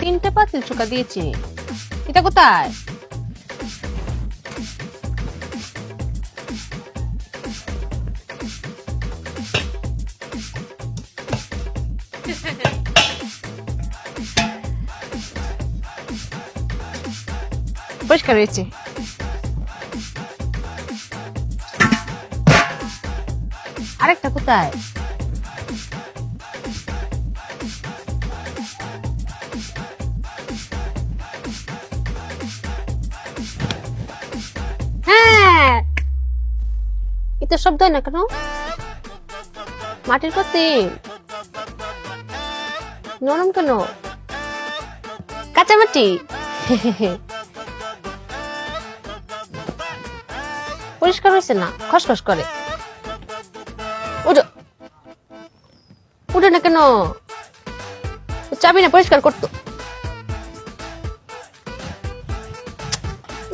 তিনটে পাতিল চোখা দিয়েছে এটা কোথায়? পরিষ্কার হয়েছে। আরেকটা কোথায়? এটা শব্দ হয় না কেন? মাটির পাতি নরম কেন? কাঁচা মাটি। পরিষ্কার হয়েছে না? খসখস করে। উঠো। উঠে না কেন? চাবি না, পরিষ্কার করতো।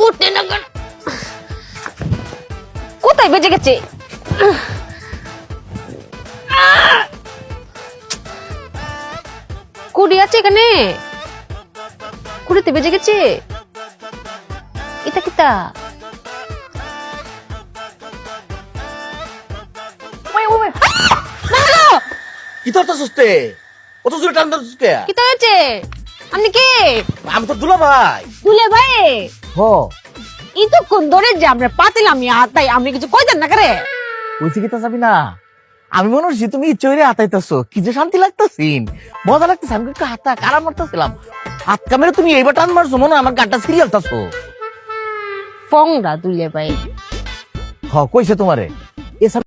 উঠে না কেন? কোথায় বেজে গেছে। কুড়ি আছে এখানে? কুড়িতে বেজে গেছে। এটা কিতা? তো সুস্থে? অত জোরে টান ধরছিস কে? কিতা হয়েছে? আপনি কে? আমি তো দুলা ভাই দুলে ভাই হ। ই তো কোন ধরে যে আমরা পাতিলাম তাই আপনি কিছু কইতেন না করে? কইছি কি যাবি না? আমি মনে হচ্ছি তুমি ইচ্ছে হাতাইতেছো কি যে শান্তি লাগতেছি মজা লাগতেছে আমি একটু হাতা কারা মারতেছিলাম। হাত কামেরে তুমি এইবার টান মারছো মনে আমার গানটা সিরিয়াল তাছো। ফংরা দুলে ভাই হ কইছে তোমারে। এসব